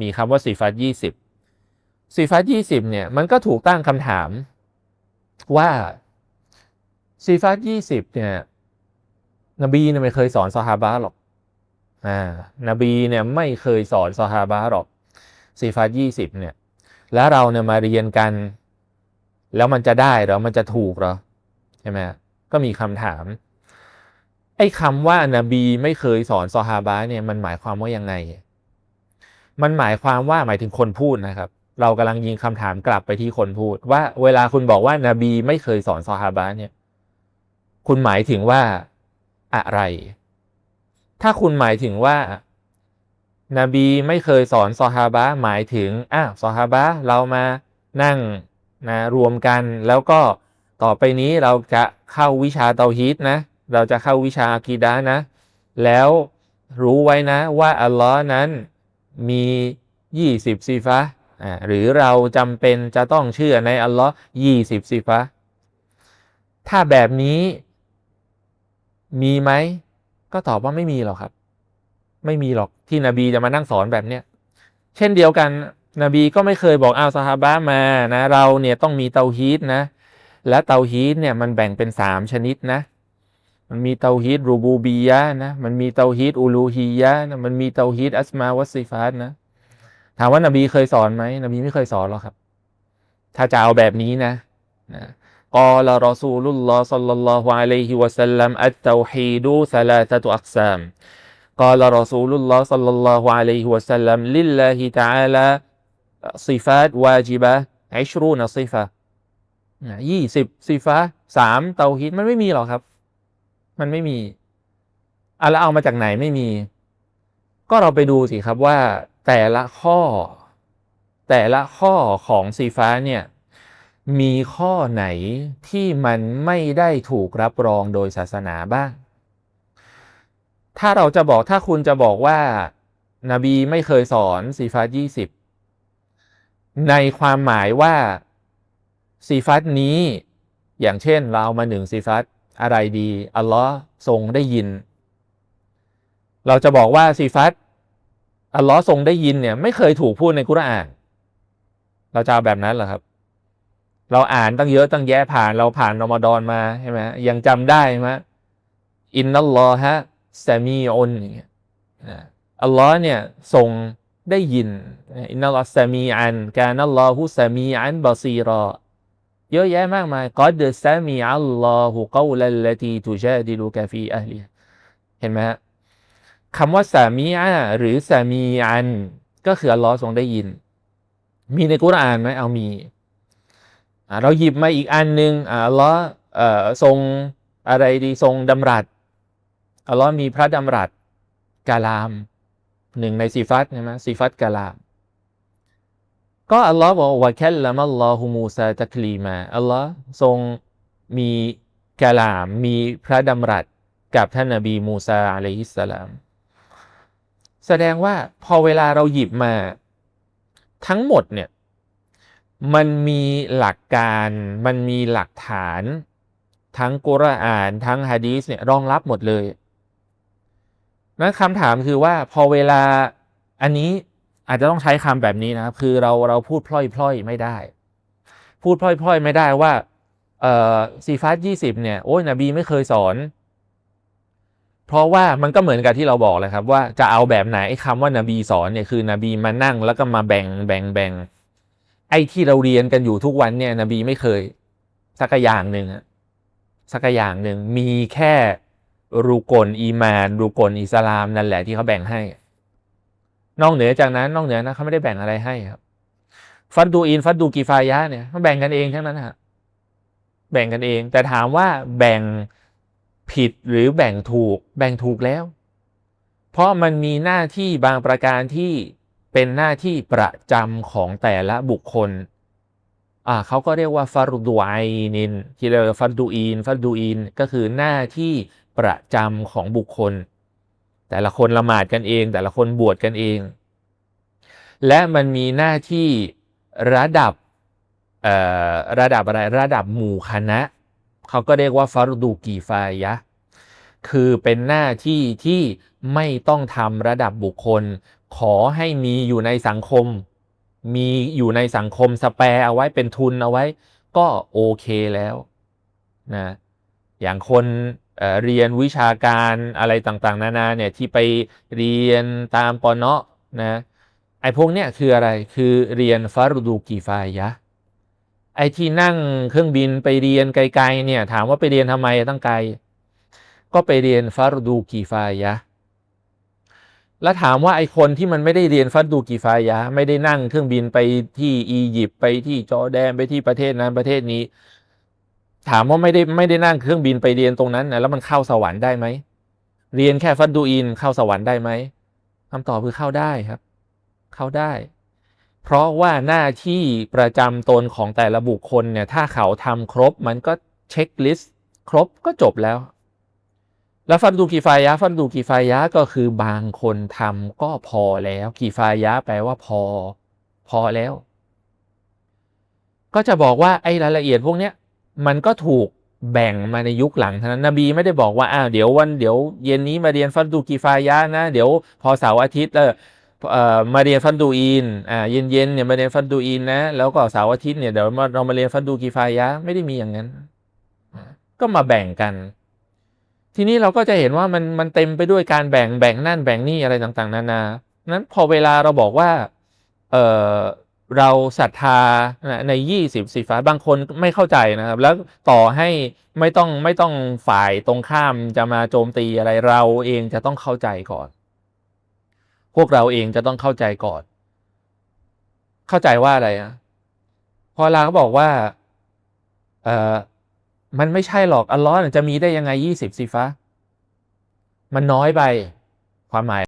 มีคำว่าซีฟัตยี่สิบซีฟัตยี่สิบเนี่ยมันก็ถูกตั้งคำถามว่าซีฟัตยี่สิบเนี่ยนบีเนี่ยไม่เคยสอนซอฮาบะหรอกอ่านบีเนี่ยไม่เคยสอนซอฮาบะหรอกซีฟัตยี่สิบเนี่ย แล้วเราเนี่ยมาเรียนกัน แล้วมันจะได้หรอ มันจะถูกหรอ ใช่ไหมก็มีคำถาม ไอ้คำว่านบีไม่เคยสอนซอฮาบะเนี่ยมันหมายความว่ายังไง มันหมายความว่าหมายถึงคนพูดนะครับ เรากำลังยิงคำถามกลับไปที่คนพูด ว่าเวลาคุณบอกว่านาบีไม่เคยสอนซอฮาบะเนี่ย คุณหมายถึงว่าอะไร ถ้าคุณหมายถึงว่านาบีไม่เคยสอนซอฮาบะหมายถึงอ้าวซอฮาบะเรามานั่งนะรวมกันแล้วก็ต่อไปนี้เราจะเข้าวิชาเตาฮีตนะ เราจะเข้าวิชาอากีดะนะ แล้วรู้ไว้นะว่าอัลลอฮ์นั้น มียี่สิบซีฟะอ่าหรือเราจำเป็นจะต้องเชื่อในอัลลอฮ์ยี่สิบซีฟะถ้าแบบนี้มีไหม ก็ตอบว่าไม่มีหรอกครับ ไม่มีหรอกที่นบีจะมานั่งสอนแบบเนี้ยเช่นเดียวกันนบีก็ไม่เคยบอกอ้าวซาฮาบะมานะ เราเนี่ยต้องมีเตาฮีตนะ และเตาฮีตเนี่ยมันแบ่งเป็นสามชนิดนะ มันมีเตาฮีดรูบูบียะนะ มันมีเตาฮีดอูลูฮียะนะ มันมีเตาฮีดอัสมาวัซีฟาตนะ ถามว่านบีเคยสอนไหมนบีไม่เคยสอนหรอกครับ ถ้าจะเอาแบบนี้นะนะกอลารอซูลุลลอฮ์สัลลัลลอฮุอะลัยฮิวะสัลลัมอัตเตาฮีดูซาลาตะตุอักซามกอลารอซูลุลลอฮ์สัลลัลลอฮุอะลัยฮิวะสัลลัมลิลลาฮิตะอาลาซิฟาตวาจิบะอิชรูนซิฟะยี่สิบซิฟะสามเตาฮีดมันไม่มีหรอกครับ มันไม่มีอะแล้วเอามาจากไหนไม่มี ก็เราไปดูสิครับว่าแต่ละข้อ แต่ละข้อของสีฟ้าเนี่ยมีข้อไหนที่มันไม่ได้ถูกรับรองโดยศาสนาบ้าง ถ้าเราจะบอกถ้าคุณจะบอกว่านบีไม่เคยสอนสีฟ้ายี่สิบในความหมายว่าซีฟัตนี้ อย่างเช่นเราเอามาหนึ่งซีฟัต อะไรดี อัลลอฮ์ทรงได้ยิน เราจะบอกว่าซีฟัตอัลลอฮ์ทรงได้ยินเนี่ยไม่เคยถูกพูดในกุรอาน เราจะเอาแบบนั้นเหรอครับ เราอ่านตั้งเยอะตั้งแยะผ่านเราผ่านรอมฎอนมาใช่ไหมยังจำได้ไหมอินนัลลอฮะซามีอุนอย่างเงี้ยอัลลอฮ์เนี่ยทรงได้ยินอินนัลลอฮ์ซามีอัน กานัลลอฮุซามีอันบาซีรอ เยอะแยะมากมายกอดซามีอัลลอฮุกอลลตีตุจาดิลูกาฟีอัลลีเห็นไหมฮะคำว่าสามีอะหรือสามีอัน ก็คืออัลลอฮ์ทรงได้ยิน มีในกุรอานไหมเอามีเราหยิบมาอีกอันหนึ่งอัลลอฮ์ทรงอะไรดีทรงดำรัสอัลลอฮ์มีพระดำรัสกาลามหนึ่งในสีฟัตใช่ไหมสีฟัตกาลาม ก็อัลลอฮ์บอกว่าแค่ละมัลลอฮุมูซาตักลีมาอัลลอฮ์ทรงมีกาลามมีพระดำรัสกับท่านนบีมูซาอะลัยฮิสสลาม แสดงว่าพอเวลาเราหยิบมาทั้งหมดเนี่ยมันมีหลักการมันมีหลักฐาน ทั้งกุรอาน ทั้งฮะดีสเนี่ยรองรับหมดเลยนั้นคำถามคือว่าพอเวลาอันนี้ อาจจะต้องใช้คำแบบนี้นะครับ คือเราเราพูดพล่อยๆไม่ได้ พูดพล่อยๆไม่ได้ว่าเอ่อซีฟัตยี่สิบเนี่ยโอ้ยนบีไม่เคยสอน เพราะว่ามันก็เหมือนกับที่เราบอกเลยครับ ว่าจะเอาแบบไหนไอ้คำว่านบีสอนเนี่ยคือนบีมานั่งแล้วก็มาแบ่งแบ่งแบ่งไอ้ที่เราเรียนกันอยู่ทุกวันเนี่ย นบีไม่เคย สักอย่างหนึ่งสักอย่างหนึ่งมีแค่รูกลอีมานรูกลอิสลามนั่นแหละที่เขาแบ่งให้ นอกเหนือจากนั้นนอกเหนือนะเขาไม่ได้แบ่งอะไรให้ครับ ฟัดดูอินฟัดดูกีฟายะเนี่ยเขาแบ่งกันเองทั้งนั้นฮะแบ่งกันเอง แต่ถามว่าแบ่งผิดหรือแบ่งถูก แบ่งถูกแล้ว เพราะมันมีหน้าที่บางประการที่เป็นหน้าที่ประจำของแต่ละบุคคลอ่าเขาก็เรียกว่าฟารุดูไอนินที่เรียกว่าฟัดดูอินฟัดดูอินก็คือหน้าที่ประจำของบุคคล แต่ละคนละหมาดกันเอง แต่ละคนบวชกันเอง และมันมีหน้าที่ระดับระดับอะไรระดับหมู่คณะ เขาก็เรียกว่าฟารดูกีฟายะ คือเป็นหน้าที่ที่ไม่ต้องทำระดับบุคคล ขอให้มีอยู่ในสังคม มีอยู่ในสังคมสแปร์เอาไว้เป็นทุนเอาไว้ ก็โอเคแล้วนะอย่างคน เอ่อเรียนวิชาการอะไรต่างๆ นานาเนี่ยที่ไปเรียนตามปอนเนาะนะไอ้พวกเนี้ยคืออะไรคือเรียนฟารุดูกีฟายะไอ้ที่นั่งเครื่องบินไปเรียนไกลๆเนี่ยถามว่าไปเรียนทำไมตั้งไกล ก็ไปเรียนฟารุดูกีฟายะแล้วถามว่าไอ้คนที่มันไม่ได้เรียนฟัดดูกีฟายะไม่ได้นั่งเครื่องบินไปที่อียิปต์ไปที่จอร์แดนไปที่ประเทศนั้นประเทศนี้ ถามว่าไม่ได้ไม่ได้นั่งเครื่องบินไปเรียนตรงนั้นนะแล้วมันเข้าสวรรค์ได้ไหมเรียนแค่ฟัดดูอินเข้าสวรรค์ได้ไหมคำตอบคือเข้าได้ครับ เข้าได้ เพราะว่าหน้าที่ประจำตนของแต่ละบุคคลเนี่ย ถ้าเขาทำครบมันก็เช็คลิสต์ครบก็จบแล้ว แล้วฟันดูกีฟายะฟันดูกีฟายะก็คือบางคนทำก็พอแล้วกีฟายะแปลว่าพอ พอแล้ว ก็จะบอกว่าไอ้รายละเอียดพวกเนี้ย มันก็ถูกแบ่งมาในยุคหลังเท่านั้นนบีไม่ได้บอกว่าอ้าวเดี๋ยววันเดี๋ยวเย็นนี้มาเรียนฟันดูกีฟายะนะ เดี๋ยวพอเสาร์อาทิตย์เออมาเรียนฟันดูอินอ่าเย็นเย็นๆเนี่ยมาเรียนฟันดูอินนะแล้วก็เสาร์อาทิตย์เนี่ยเดี๋ยวมาเรามาเรียนฟันดูกีฟายะไม่ได้มีอย่างนั้น ก็มาแบ่งกัน ทีนี้เราก็จะเห็นว่ามันมันเต็มไปด้วยการแบ่งแบ่งนั่นแบ่งนี่อะไรต่างๆ นานานั้นพอเวลาเราบอกว่าเออ เราศรัทธาในยี่สิบสีฟ้าบางคนไม่เข้าใจนะครับ แล้วต่อให้ไม่ต้องไม่ต้องฝ่ายตรงข้ามจะมาโจมตีอะไรเราเองจะต้องเข้าใจก่อน พวกเราเองจะต้องเข้าใจก่อน เข้าใจว่าอะไรอะพอลาเขาบอกว่าเออมันไม่ใช่หรอกอัลลอฮ์จะมีได้ยังไงยี่สิบสีฟ้า มันน้อยไปความหมาย